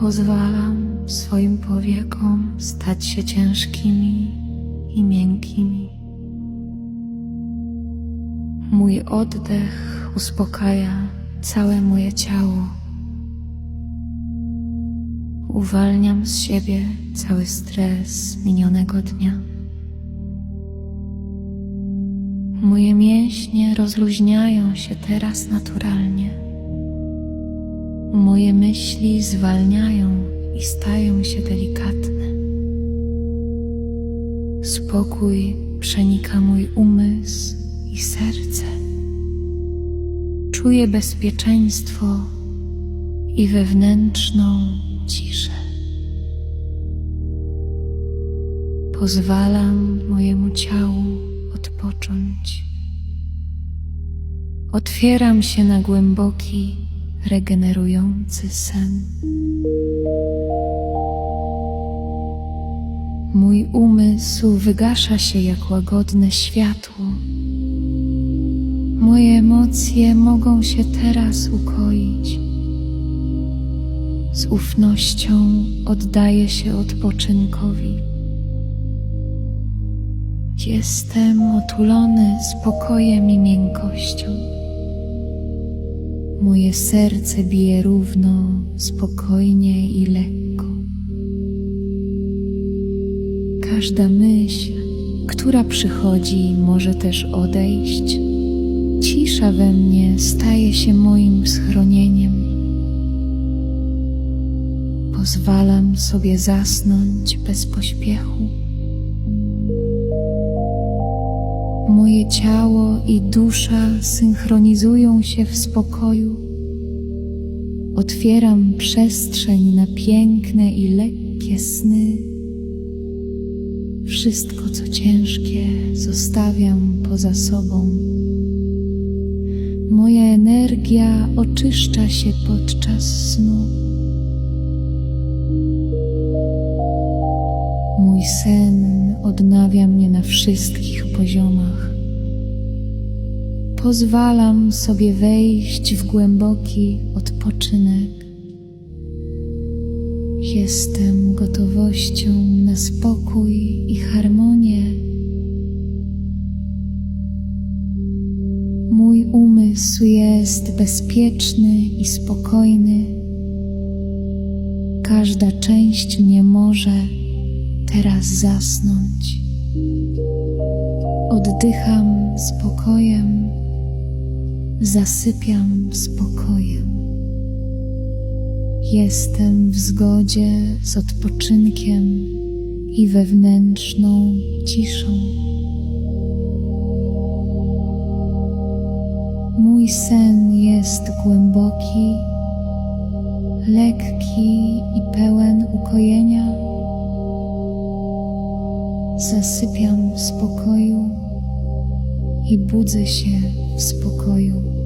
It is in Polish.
Pozwalam swoim powiekom stać się ciężkimi i miękkimi. Mój oddech uspokaja całe moje ciało. Uwalniam z siebie cały stres minionego dnia. Moje mięśnie rozluźniają się teraz naturalnie. Moje myśli zwalniają i stają się delikatne. Spokój przenika mój umysł i serce. Czuję bezpieczeństwo i wewnętrzną ciszę. Pozwalam mojemu ciału odpocząć. Otwieram się na głęboki, regenerujący sen. Mój umysł wygasza się jak łagodne światło. Moje emocje mogą się teraz ukoić. Z ufnością oddaję się odpoczynkowi. Jestem otulony spokojem i miękkością. Moje serce bije równo, spokojnie i lekko. Każda myśl, która przychodzi, może też odejść. Cisza we mnie staje się moim schronieniem. Pozwalam sobie zasnąć bez pośpiechu. Moje ciało i dusza synchronizują się w spokoju. Otwieram przestrzeń na piękne i lekkie sny. Wszystko, co ciężkie, zostawiam poza sobą. Moja energia oczyszcza się podczas snu. Mój sen odnawia mnie na wszystkich poziomach. Pozwalam sobie wejść w głęboki odpoczynek. Jestem gotowością na spokój i harmonię. Mój umysł jest bezpieczny i spokojny. Każda część mnie może teraz zasnąć. Oddycham spokojem, zasypiam spokojem. Jestem w zgodzie z odpoczynkiem i wewnętrzną ciszą. Mój sen jest głęboki, lekki Zasypiam w spokoju i budzę się w spokoju.